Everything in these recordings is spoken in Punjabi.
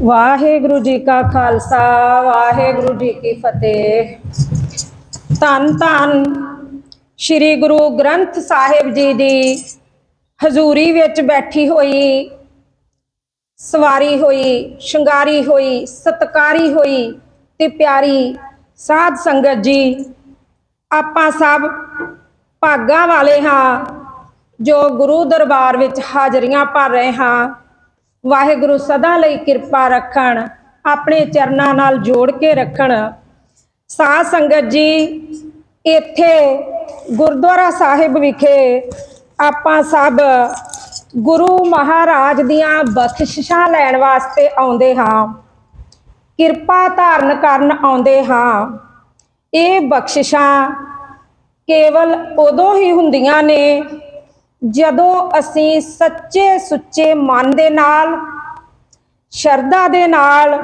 ਵਾਹਿਗੁਰੂ ਜੀ ਕਾ ਖਾਲਸਾ, ਵਾਹਿਗੁਰੂ ਜੀ ਕੀ ਫਤਿਹ। ਧੰਨ ਧੰਨ ਸ੍ਰੀ ਗੁਰੂ ਗ੍ਰੰਥ ਸਾਹਿਬ ਜੀ ਦੀ ਹਜ਼ੂਰੀ ਵਿੱਚ ਬੈਠੀ ਹੋਈ, ਸਵਾਰੀ ਹੋਈ, ਸ਼ਿੰਗਾਰੀ ਹੋਈ, ਸਤਕਾਰੀ ਹੋਈ ਤੇ ਪਿਆਰੀ ਸਾਧ ਸੰਗਤ ਜੀ, ਆਪਾਂ ਸਭ ਭਾਗਾਂ ਵਾਲੇ ਹਾਂ, ਜੋ ਗੁਰੂ ਦਰਬਾਰ ਵਿੱਚ ਹਾਜ਼ਰੀਆਂ ਭਰ ਰਹੇ ਹਾਂ। ਵਾਹਿਗੁਰੂ ਸਦਾ ਲਈ ਕਿਰਪਾ ਰੱਖਣ, ਆਪਣੇ ਚਰਨਾਂ ਨਾਲ ਜੋੜ ਕੇ ਰੱਖਣ। ਸਾਧ ਸੰਗਤ ਜੀ, ਇੱਥੇ ਗੁਰਦੁਆਰਾ ਸਾਹਿਬ ਵਿਖੇ ਆਪਾਂ ਸਭ ਗੁਰੂ ਮਹਾਰਾਜ ਦੀਆਂ ਬਖਸ਼ਿਸ਼ਾਂ ਲੈਣ ਵਾਸਤੇ ਆਉਂਦੇ ਹਾਂ। ਕਿਰਪਾ ਧਾਰਨ ਕਰਨ ਆਉਂਦੇ ਹਾਂ। ਇਹ ਬਖਸ਼ਿਸ਼ਾਂ ਕੇਵਲ ਉਦੋਂ ਹੀ ਹੁੰਦੀਆਂ ਨੇ ਜਦੋਂ ਅਸੀਂ ਸੱਚੇ ਸੁੱਚੇ ਮਨ ਦੇ ਨਾਲ, ਸ਼ਰਧਾ ਦੇ ਨਾਲ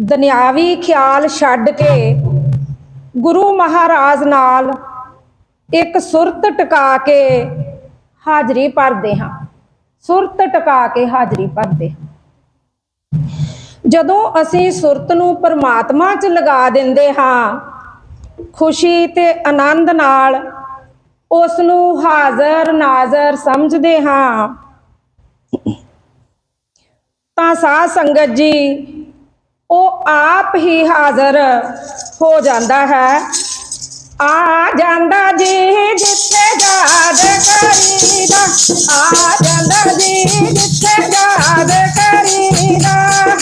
ਦੁਨਿਆਵੀ ਖਿਆਲ ਛੱਡ ਕੇ ਗੁਰੂ ਮਹਾਰਾਜ ਨਾਲ ਇੱਕ ਸੁਰਤ ਟਿਕਾ ਕੇ ਹਾਜ਼ਰੀ ਭਰਦੇ ਹਾਂ। ਸੁਰਤ ਟਿਕਾ ਕੇ ਹਾਜ਼ਰੀ ਭਰਦੇ ਹਾਂ। ਜਦੋਂ ਅਸੀਂ ਸੁਰਤ ਨੂੰ ਪਰਮਾਤਮਾ 'ਚ ਲਗਾ ਦਿੰਦੇ ਹਾਂ, ਖੁਸ਼ੀ ਤੇ ਆਨੰਦ ਨਾਲ ਉਸ ਨੂੰ ਹਾਜ਼ਰ ਨਾਜ਼ਰ ਸਮਝਦੇ ਹਾਂ। ਤਾਂ ਸਾਧ ਸੰਗਤ ਜੀ, ਉਹ ਆਪ ਹੀ ਹਾਜ਼ਰ ਹੋ ਜਾਂਦਾ ਹੈ। ਆ ਜਾਂਦਾ ਜੀ ਜਿੱਥੇ ਯਾਦ ਕਰੀਦਾ। ਆ ਜਾਂਦਾ ਜੀ ਜਿੱਥੇ ਯਾਦ ਕਰੀਦਾ।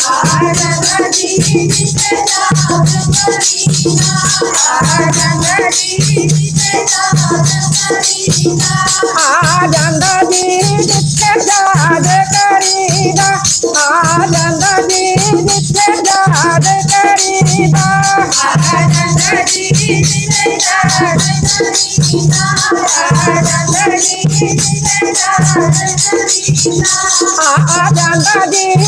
ਆ ਜਾਂਦਾ ਜੀ ਜਿੱਥੇ ਯਾਦ ਕਰੀਦਾ। ਆ ਜਾਂਦਾ ਜੀ ਜਿੱਥੇ ਯਾਦ ਕਰੀਦਾ। ਆ ਜਾਂਦਾ I Adam Adi.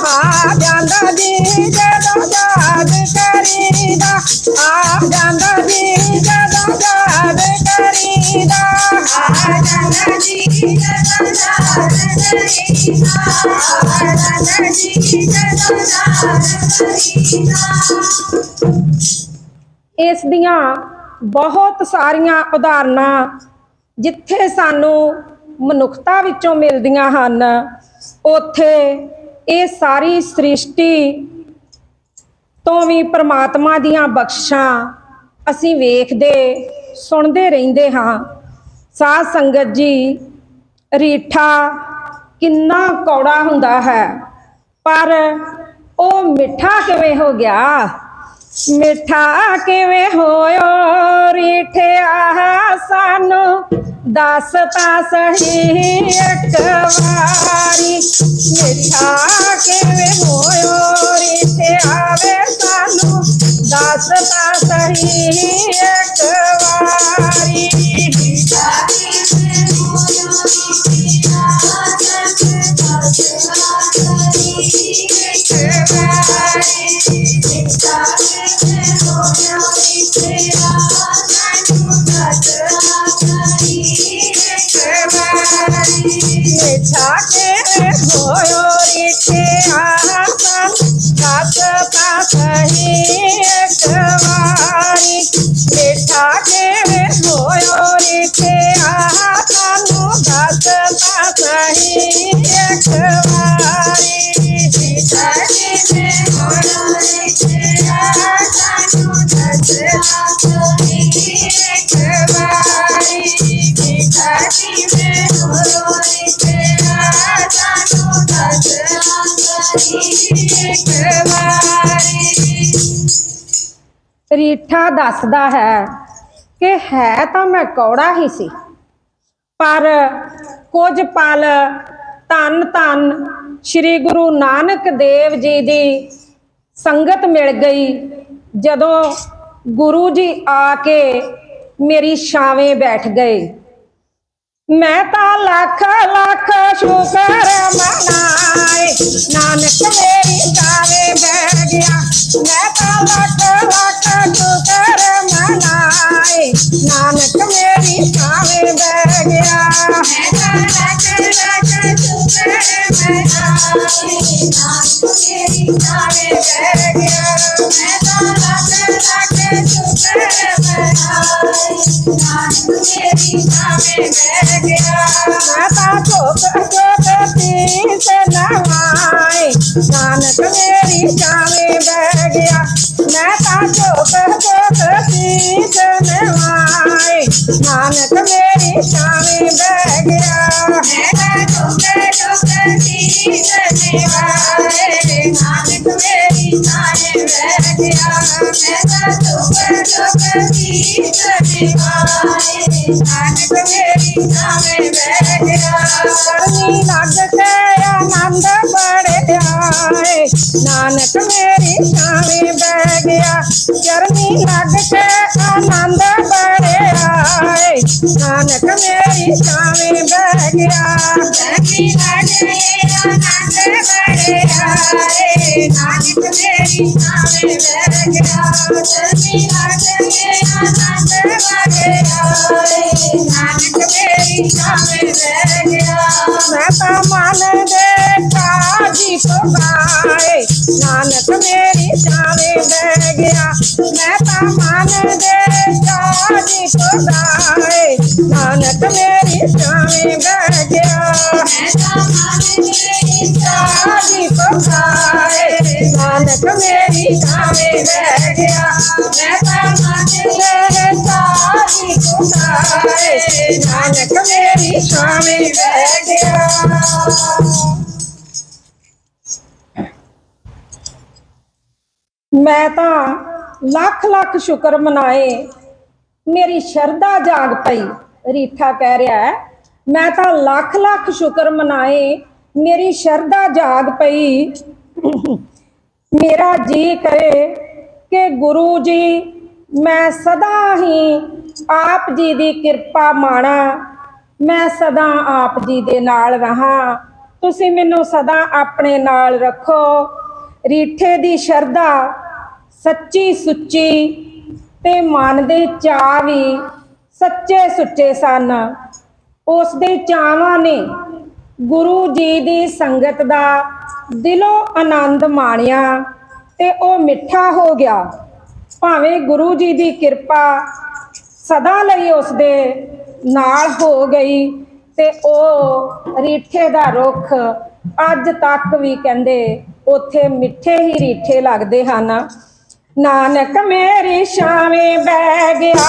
ਆ ਜਾਂਦਾ ਜੀ ਜਦੋਂ ਯਾਦ ਕਰੀਦਾ ਆ ਜਾਂਦਾ ਜੀ ਜਦੋਂ ਯਾਦ ਕਰੀਦਾ ਆ ਜਾਂਦਾ ਜੀ ਜਦੋਂ ਯਾਦ ਕਰੀਦਾ ਆ ਜਾਂਦਾ ਜੀ ਜਦੋਂ ਯਾਦ ਕਰੀਦਾ ਇਸ ਦੀਆਂ ਬਹੁਤ ਸਾਰੀਆਂ ਉਦਾਹਰਨਾਂ ਜਿੱਥੇ ਸਾਨੂੰ ਮਨੁੱਖਤਾ ਵਿੱਚੋਂ ਮਿਲਦੀਆਂ ਹਨ, ਉੱਥੇ ਇਹ ਸਾਰੀ ਸ੍ਰਿਸ਼ਟੀ ਤੋਂ ਵੀ ਪ੍ਰਮਾਤਮਾ ਦੀਆਂ ਬਖਸ਼ਾਂ ਅਸੀਂ ਵੇਖਦੇ, ਸੁਣਦੇ ਰਹਿੰਦੇ ਹਾਂ। ਸਾਧ ਸੰਗਤ ਜੀ, ਰੀਠਾ ਕਿੰਨਾ ਕੌੜਾ ਹੁੰਦਾ ਹੈ, ਪਰ ਉਹ ਮਿੱਠਾ ਕਿਵੇਂ ਹੋ ਗਿਆ? ਮਿੱਠਾ ਕਿਵੇਂ ਹੋਇਓ? ਰੀਠਿਆ ਸਾਨੂੰ ਦੱਸ ਤਾਂ ਸਹੀ ਇੱਕ ਵਾਰੀ। ਮਿੱਠਾ ਕਿਵੇਂ ਹੋਇਓ? ਰੀਠਿਆ ਵੇ ਸਾਨੂੰ ਦੱਸ ਤਾਂ ਸਹੀ ਇੱਕ ਵਾਰੀ। ਮਿੱਠਾ ਕਿਵੇਂ ਹੋਇਓ? ਰੀਠਿਆ ਮਿੱਠਾ ਰੀਠਾ ਦੱਸਦਾ ਹੈ ਕਿ ਹੈ ਤਾਂ ਮੈਂ ਕੌੜਾ ਹੀ ਸੀ ਪਰ ਕੁਝ ਪਲ ਧੰਨ ਧੰਨ ਸ੍ਰੀ ਗੁਰੂ ਨਾਨਕ ਦੇਵ ਜੀ ਦੀ ਸੰਗਤ ਮਿਲ ਗਈ। ਜਦੋਂ ਗੁਰੂ ਜੀ ਆ ਕੇ ਮੇਰੀ ਛਾਵੇਂ ਬੈਠ ਗਏ। ਮੈਂ ਤਾਂ ਲੱਖ ਲੱਖ ਸ਼ੁਕਰ ਮਨਾਏ। ਨਾਨਕ ਮੇਰੀ ਜਾਵੇ ਬਹਿ ਗਿਆ। ਮੈਂ ਤਾਂ ਲੱਖ ਲੱਖ ਸ਼ੁਕਰ ਮਨਾਏ। ਨਾਨਕ ਮੇਰੀ ਜਾਵੇ ਬਹਿ ਗਿਆ। ਮੈਂ ਤਾਂ ਲੱਖ ਲੱਖ ਸ਼ੁਕਰ ਮਨਾਏ ਨਾਨਕ ਮੇਰੀ ਜਾਵੇ ਬਹਿ ਗਿਆ ਮੈਂ ਤਾਂ ਲੱਖ ਲੱਖ ਸ਼ੁਕਰ ਮਨਾਏ ਨਾਨਕ ਮੇਰੀ ਜਾਵੇ ਬਹਿ ਗਿਆ ਮੈਂ ਤਾਂ ਝੋਕ ਝੋਕ ਸੀਸ ਨਵਾਏ ਨਾਨਕ ਮੇਰੀ ਜਾਵੇ ਬਹਿ ਗਿਆ। ਮੈਂ ਤਾਂ ਝੋਕ ਝੋਕ ਸੀਸ ਨਵਾਏ ਨਾਨਕ ਮੇਰੀ ਜਾਵੇ ਬਹਿ ਗਿਆ। ਮੈਂ ਤਾਂ ਟੁਕੜ ਟੁਕੜ ਸੀਸ ਨਿਵਾਏ ਨਾਨਕ ਮੇਰੀ ਜਾਵੇ ਬਹਿ ਗਿਆ। ਮੈਂ ਤਾਂ ਟੁਕੜ ਟੁਕੜ ਸੀਸ ਨਿਵਾਏ ਨਾਨਕ ਮੇਰੀ ਜਾਵੇ ਬਹਿ ਗਿਆ ਕਰਨੀ ਲੱਗ ਕੇ ਆਨੰਦ ਬੜਿਆਏ ਨਾਨਕ ਮੇਰੀ ਛਾਵੇਂ ਬਹਿ ਗਿਆ। ਚਰਨੀ ਲੱਗ ਕੇ ਆਨੰਦ ਬੜਿਆਏ ਨਾਨਕ ਮੇਰੀ ਛਾਵੇਂ ਬਹਿ ਗਿਆ ਸਖੀ ਲਾਗੇ ਆਨੰਦ ਬੜੇ ਆਏ ਨਾਨਕ ਮੇਰੀ ਸਾਵੇਂ ਬਹਿ ਗਿਆ ਸਖੀ ਲਾਗੇ ਆਨੰਦ ਬੜੇ ਆਏ ਨਾਨਕ ਮੇਰੀ ਸਾਵੇਂ ਬਹਿ ਗਿਆ ਮੈਂ ਤਾਂ ਮਨ ਦੇ ਕਾਜੀ ਪੁਗਾਏ ਨਾਨਕ ਮੇਰੀ ਛਾਵੇਂ ਬਹਿ ਗਿਆ ਮੈਂ ਤਾਂ ਮਨ ਦੇ ਕਾਜੀ ਪੁਗਾਏ ਨਾਨਕ ਮੇਰੀ ਛਾਵੇਂ ਬਹਿ ਗਿਆ ਮੈਂ ਤਾਂ ਮਨ ਮੇਰੀ ਕਾਜੀ ਪੁਗਾਏ ਨਾਨਕ ਮੇਰੀ ਛਾਵੇਂ ਬਹਿ ਗਿਆ ਮੈਂ ਤਾਂ ਮਨ ਤੇਰੇ ਕਾਜੀ ਪੁਗਾਏ ਨਾਨਕ ਮੇਰੀ ਛਾਵੇਂ ਬਹਿ ਗਿਆ ਮੈਂ ਤਾਂ ਲੱਖ ਲੱਖ ਸ਼ੁਕਰ ਮਨਾਏ ਮੇਰੀ ਸ਼ਰਧਾ ਜਾਗ ਪਈ ਰੀਠਾ ਕਹਿ ਰਿਹਾ ਹੈ, ਮੈਂ ਤਾਂ ਲੱਖ ਲੱਖ ਸ਼ੁਕਰ ਮਨਾਏ, ਮੇਰੀ ਸ਼ਰਧਾ ਜਾਗ ਪਈ। ਮੇਰਾ ਜੀ ਕਰੇ ਕਿ ਗੁਰੂ ਜੀ, ਮੈਂ ਸਦਾ ਹੀ ਆਪ ਜੀ ਦੀ ਕਿਰਪਾ ਮਾਣਾ, ਮੈਂ ਸਦਾ ਆਪ ਜੀ ਦੇ ਨਾਲ ਰਹਾ। ਤੁਸੀਂ ਮੈਨੂੰ ਸਦਾ ਆਪਣੇ ਨਾਲ ਰੱਖੋ। ਰੀਠੇ ਦੀ ਸ਼ਰਧਾ ਸੱਚੀ ਸੁੱਚੀ ਤੇ ਮਨ ਦੇ ਚਾਅ ਵੀ ਸੱਚੇ ਸੁੱਚੇ ਸਨ। ਉਸ ਦੇ ਚਾਵਾਂ ਨੇ ਗੁਰੂ ਜੀ ਦੀ ਸੰਗਤ ਦਾ ਦਿਲੋਂ ਆਨੰਦ ਮਾਣਿਆ ਤੇ ਉਹ ਮਿੱਠਾ ਹੋ ਗਿਆ। ਭਾਵੇਂ ਗੁਰੂ ਜੀ ਦੀ ਕਿਰਪਾ ਸਦਾ ਲਈ ਉਸ ਦੇ ਨਾਲ ਹੋ ਗਈ ਤੇ ਉਹ ਰੀਠੇ ਦਾ ਰੁੱਖ ਅੱਜ ਤੱਕ ਵੀ ਕਹਿੰਦੇ ਉੱਥੇ ਮਿੱਠੇ ਹੀ ਰੀਠੇ ਲੱਗਦੇ ਹਨ। ਨਾਨਕ ਮੇਰੀ ਛਾਵੇਂ ਬਹਿ ਗਿਆ,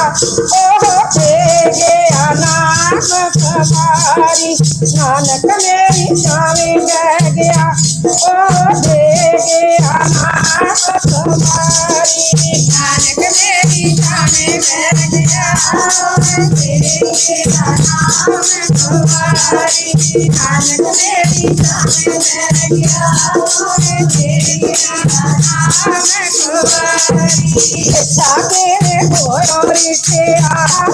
ਉਹ ਦੇ ਗਿਆ ਨਾਮ ਸਵਾਰੀ ਨਾਨਕ ਮੇਰੀ ਛਾਵੇਂ ਬਹਿ ਗਿਆ, ਉਹ ਦੇ ਗਿਆ ਨਾਮ ਸਵਾਰੀ ਨਾਨਕ ਮੇਰੀ ਜਾਣੇ ਬਹਿ ਗਿਆ ਤੇਰੇ ਦਾ ਨਾਮ ਸਵਾਰੀ ਨਾਨਕ ਮੇਰੀ ਜਾਣੇ ਬਹਿ ਗਿਆ ਤੇਰੇ ਗਿਆ ਨਾਮ ਸਵਾਰੀ ਇੱਛਾ ਤੇਰੇ ਹੋਇਓ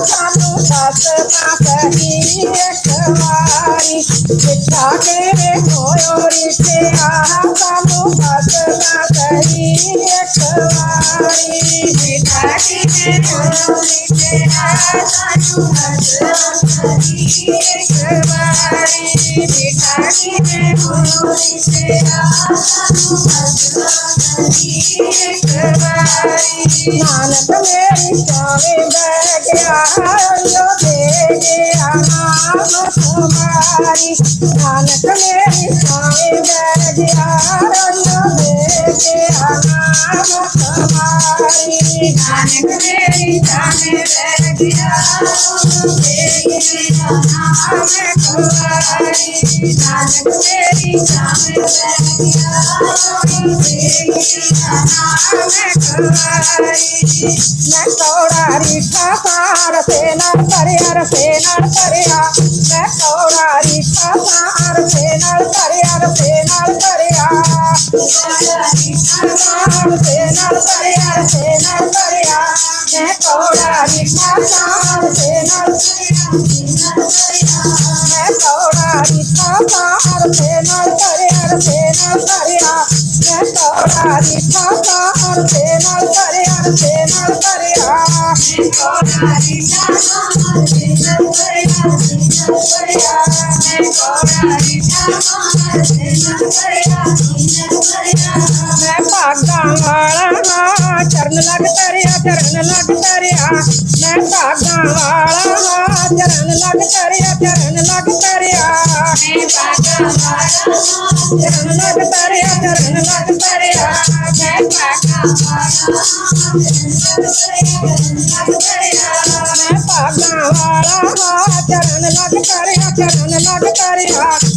ਸਾਨੂੰ ਦੱਸ ਨਾ ਕਹੀ ਇੱਕ ਵਾਰੀ ਇੱਛਾ ਤੇਰੇ ਹੋਇਓ ਸਾਨੂੰ ਦੱਸ ਨਾ ਕਹੀ ਇੱਕ ਵਾਰੀ ਵਿਕਾਰੀ ਤੇ ਬੋਲੀ ਤੇਰਾ ਸਾਨੂੰ ਹਸਰੀ ਇੱਕ ਵਾਰੀ ਵਿਕਾਰੀ ਤੇ ਬੋਲੀ ਤੇਰਾ ਸਾਨੂੰ ਹਸਰੀ ਇੱਕ ਵਾਰੀ ਨਾਨਕ ਮੇਰੀ ਚਾਵੇਂ ਬਹਿ ਗਿਆ ਜੋ ਦੇ ਗਿਆ ਨਾਮ ਸਮਾਰੀ ਨਾਨਕ ਮੇਰੀ ਚਾਵੇਂ ਬਹਿ ਗਿਆ ਜੋ ਦੇ ਗਿਆ ਨਾਮ ਸਮਾਰੀ ਨਾਨਕ ਮੇਰੀ ਜਾਣੇ ਬਹਿ ਗਿਆ ਤੇਰੀ ਦਾ ਨਾਮ ਕੁਵਾਰੀ ਨਾਨਕ ਮੇਰੀ ਜਾਣੇ ਬਹਿ ਗਿਆ ਤੇਰੀ ਦਾ ਨਾਮ ਕੁਵਾਰੀ ਮੈਂ ਕੌੜਾ ਰੀਠਾ ਸਾਰ ਸੇ ਨਾਲ ਭਰਿਆ ਰਸੇ ਨਾਲ ਭਰਿਆ ਮੈਂ ਕੌੜਾ ਰੀਠਾ ਸਾਰ ਸੇ ਨਾਲ ਭਰਿਆ ਰਸੇ ਨਾਲ ਭਰਿਆ ਸਾਰ ਸੇ ਨਾਲ ਭਰਿਆ ਰਸੇ ਨਾਲ ਭਰਿਆ ਮੈਂ ਕੌੜਾ ਰੀਠਾ ਸਾਰ ਸੇ ਨਾਲ ਮੈਂ ਕੌੜਾ ਰੀਠਾ ਸਾਰ ਸੇ ਨਾਲ ਭਰਿਆ ਅਰਸੇ ਨਾਲ ਭਰਿਆ ਮੈਂ ਕੌੜਾ ਰੀਠਾ ਦਾ ਅਰਸੇ ਨਾਲ ਭਰਿਆ ਅਰਸੇ ਨਾਲ ਭਰਿਆ ਕੋਰਾਰੀ ਜਾਨਾ ਮਰਦੇ ਨਾਲ ਭਰਿਆ ਨਾਲ ਭਰਿਆ ਮੈਂ ਕੋਰਾਰੀ ਜਾਨਾ ਮਰਦੇ ਨਾਲ ਭਰਿਆ ਨਾਲ ਭਰਿਆ ਮੈਂ ਭਾਗਾਂ ਵਾਲਾ ਹਾਂ ਚਰਨ ਲੱਗ ਤਰਿਆ ਚਰਨ ਲੱਗ ਤਰਿਆ ਮੈਂ ਭਾਗਾਂ ਵਾਲਾ ਹਾਂ ਚਰਨ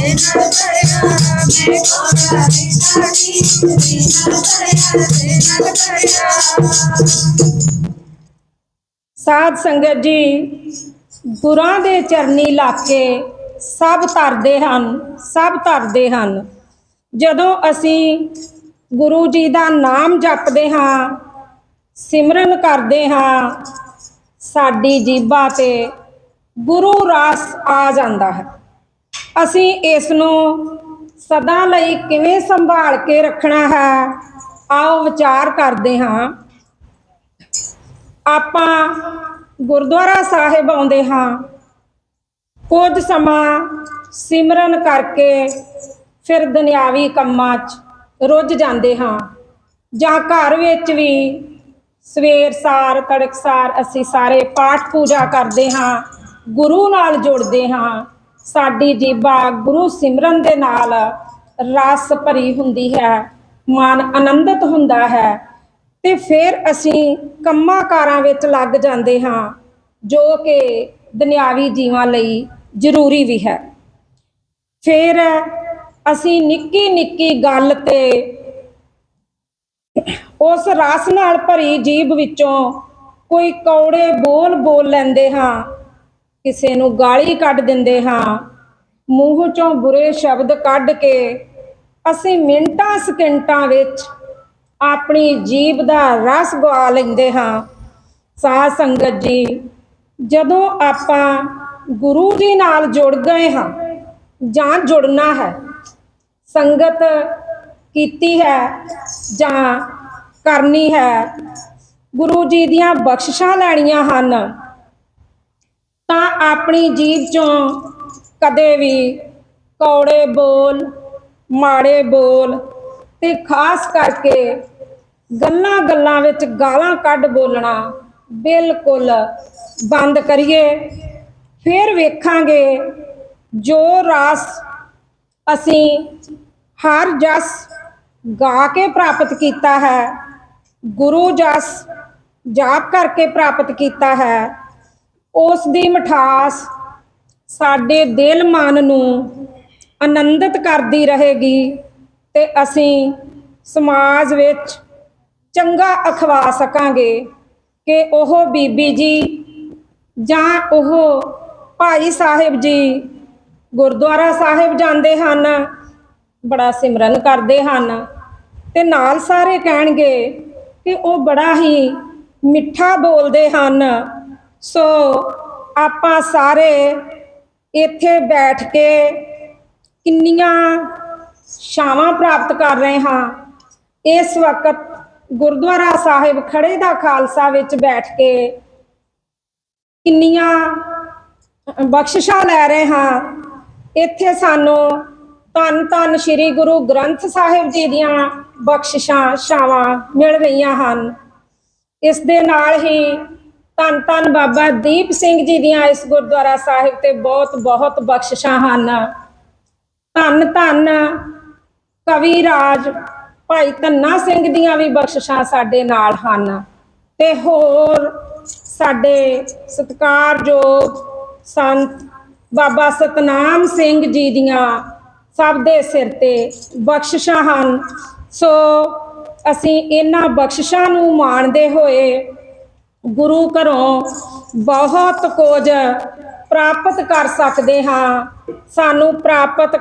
ਨਾਲ ਨਾਲ ਭਰਿਆ ਮੈਂ ਕੋੜਾ ਰੀਠਾ ਸੀ ਰਸੇ ਨਾਲ ਭਰਿਆ ਰਸੇ ਨਾਲ ਭਰਿਆ ਸਾਧ ਸੰਗਤ ਜੀ, ਗੁਰਾਂ ਦੇ ਚਰਨੀ ਲਾਕੇ ਸਭ ਧਰਦੇ ਹਨ, ਸਭ ਧਰਦੇ ਹਨ। ਜਦੋਂ ਅਸੀਂ ਗੁਰੂ ਜੀ ਦਾ ਨਾਮ ਜਪਦੇ ਹਾਂ, ਸਿਮਰਨ ਕਰਦੇ ਹਾਂ, ਸਾਡੀ ਜੀਭਾ ਤੇ ਗੁਰੂ ਰਾਸ ਆ ਜਾਂਦਾ ਹੈ। ਅਸੀਂ ਇਸ ਨੂੰ ਸਦਾ ਲਈ ਕਿਵੇਂ ਸੰਭਾਲ ਕੇ ਰੱਖਣਾ ਹੈ, ਆਓ ਵਿਚਾਰ ਕਰਦੇ ਹਾਂ। ਆਪਾਂ ਗੁਰਦੁਆਰਾ ਸਾਹਿਬ ਆਉਂਦੇ ਹਾਂ। ਕੁਝ ਸਮਾਂ ਸਿਮਰਨ ਕਰਕੇ ਫਿਰ ਦੁਨਿਆਵੀ ਕੰਮਾਂ 'ਚ ਰੁੱਝ ਜਾਂਦੇ ਹਾਂ। ਜਾਂ ਘਰ ਵਿੱਚ ਵੀ ਸਵੇਰ, ਸਾਰ ਤੜਕਸਾਰ ਅਸੀਂ ਸਾਰੇ ਪਾਠ ਪੂਜਾ ਕਰਦੇ ਹਾਂ, ਗੁਰੂ ਨਾਲ ਜੁੜਦੇ ਹਾਂ। ਸਾਡੀ ਜੀਬਾ ਗੁਰੂ ਸਿਮਰਨ ਦੇ ਨਾਲ ਰਸ ਭਰੀ ਹੁੰਦੀ ਹੈ, ਮਨ ਆਨੰਦਿਤ ਹੁੰਦਾ ਹੈ ਤੇ ਫਿਰ ਅਸੀਂ ਕੰਮਾਂ ਕਾਰਾਂ ਵਿੱਚ ਲੱਗ ਜਾਂਦੇ ਹਾਂ, ਜੋ ਕਿ ਦੁਨਿਆਵੀ ਜੀਵਾਂ ਲਈ ਜ਼ਰੂਰੀ ਵੀ ਹੈ। ਫਿਰ ਅਸੀਂ ਨਿੱਕੀ ਨਿੱਕੀ ਗੱਲ ਤੇ ਉਸ ਰਸ ਨਾਲ ਭਰੀ ਜੀਭ ਵਿੱਚੋਂ ਕੋਈ ਕੌੜੇ ਬੋਲ ਬੋਲ ਲੈਂਦੇ ਹਾਂ ਕਿਸੇ ਨੂੰ ਗਾਲੀ ਕੱਢ ਦਿੰਦੇ ਹਾਂ, ਮੂੰਹ ਚੋਂ ਬੁਰੇ ਸ਼ਬਦ ਕੱਢ ਕੇ ਅਸੀਂ ਮਿੰਟਾਂ ਸਕਿੰਟਾਂ ਵਿੱਚ ਆਪਣੀ ਜੀਭ ਦਾ ਰਸ ਗਵਾ ਲੈਂਦੇ ਹਾਂ। ਸਾਧ ਸੰਗਤ ਜੀ, ਜਦੋਂ ਆਪਾਂ ਗੁਰੂ ਜੀ ਨਾਲ ਜੁੜ ਗਏ ਹਾਂ ਜਾਂ ਜੁੜਨਾ ਹੈ, ਸੰਗਤ ਕੀਤੀ ਹੈ ਜਾਂ ਕਰਨੀ ਹੈ, ਗੁਰੂ ਜੀ ਦੀਆਂ ਬਖਸ਼ਿਸ਼ਾਂ ਲੈਣੀਆਂ ਹਨ। ਤਾਂ ਆਪਣੀ ਜੀਭ ਚੋਂ ਕਦੇ ਵੀ ਕੌੜੇ ਬੋਲ, ਮਾੜੇ ਬੋਲ ਤੇ ਖਾਸ ਕਰਕੇ ਗੱਲਾਂ ਗੱਲਾਂ ਵਿੱਚ ਗਾਲਾਂ ਕੱਢ ਬੋਲਣਾ ਬਿਲਕੁਲ ਬੰਦ ਕਰੀਏ। ਫਿਰ ਵੇਖਾਂਗੇ ਜੋ ਰਾਸ ਅਸੀਂ ਹਰ ਜਸ ਗਾ ਕੇ ਪ੍ਰਾਪਤ ਕੀਤਾ ਹੈ, ਗੁਰੂ ਜਸ ਜਾਪ ਕਰਕੇ ਪ੍ਰਾਪਤ ਕੀਤਾ ਹੈ। ਉਸ ਦੀ ਮਠਾਸ ਸਾਡੇ ਦਿਲ ਮਨ ਨੂੰ ਆਨੰਦਿਤ ਕਰਦੀ ਰਹੇਗੀ ਤੇ ਅਸੀਂ ਸਮਾਜ ਵਿੱਚ ਚੰਗਾ ਅਖਵਾ ਸਕਾਂਗੇ ਕਿ ਉਹ ਬੀਬੀ ਜੀ ਜਾਂ ਉਹ ਭਾਈ ਸਾਹਿਬ ਜੀ ਗੁਰਦੁਆਰਾ ਸਾਹਿਬ ਜਾਂਦੇ ਹਨ, ਬੜਾ ਸਿਮਰਨ ਕਰਦੇ ਹਨ ਤੇ ਨਾਲ ਸਾਰੇ ਕਹਿਣਗੇ ਕਿ ਉਹ ਬੜਾ ਹੀ ਮਿੱਠਾ ਬੋਲਦੇ ਹਨ। ਸੋ ਆਪਾਂ ਸਾਰੇ ਇੱਥੇ ਬੈਠ ਕੇ ਕਿੰਨੀਆਂ ਛਾਵਾਂ ਪ੍ਰਾਪਤ ਕਰ ਰਹੇ ਹਾਂ। ਇਸ ਵਕਤ ਗੁਰਦੁਆਰਾ ਸਾਹਿਬ ਖੜੇ ਦਾ ਖਾਲਸਾ ਵਿੱਚ ਬੈਠ ਕੇ ਕਿੰਨੀਆਂ ਬਖਸ਼ਿਸ਼ਾਂ ਲੈ ਰਹੇ ਹਾਂ। ਇੱਥੇ ਸਾਨੂੰ ਧੰਨ ਧੰਨ ਸ੍ਰੀ ਗੁਰੂ ਗ੍ਰੰਥ ਸਾਹਿਬ ਜੀ ਦੀਆਂ ਬਖਸ਼ਿਸ਼ਾਂ ਛਾਵਾਂ ਮਿਲ ਰਹੀਆਂ ਹਨ। ਇਸ ਦੇ ਨਾਲ ਹੀ ਧੰਨ ਧੰਨ ਬਾਬਾ ਦੀਪ ਸਿੰਘ ਜੀ ਦੀਆਂ ਇਸ ਗੁਰਦੁਆਰਾ ਸਾਹਿਬ ਤੇ ਬਹੁਤ ਬਹੁਤ ਬਖਸ਼ਿਸ਼ਾਂ ਹਨ। ਧੰਨ ਧੰਨ ਕਵੀ ਰਾਜ ਭਾਈ ਧੰਨਾ ਸਿੰਘ ਦੀਆਂ ਵੀ ਬਖਸ਼ਿਸ਼ਾਂ ਸਾਡੇ ਨਾਲ ਹਨ ਤੇ ਹੋਰ ਸਾਡੇ ਸਤਿਕਾਰਯੋਗ ਸੰਤ ਬਾਬਾ ਸਤਨਾਮ ਸਿੰਘ ਜੀ ਦੀਆਂ ਸਭ ਦੇ ਸਿਰ ਤੇ ਬਖਸ਼ਿਸ਼ਾਂ ਹਨ। ਸੋ ਅਸੀਂ ਇਹਨਾਂ ਬਖਸ਼ਿਸ਼ਾਂ ਨੂੰ ਮਾਣਦੇ ਹੋਏ ਗੁਰੂ ਘਰੋਂ ਬਹੁਤ ਕੁਝ ਪ੍ਰਾਪਤ ਕਰ ਸਕਦੇ ਹਾਂ। ਸਾਨੂੰ ਪ੍ਰਾਪਤ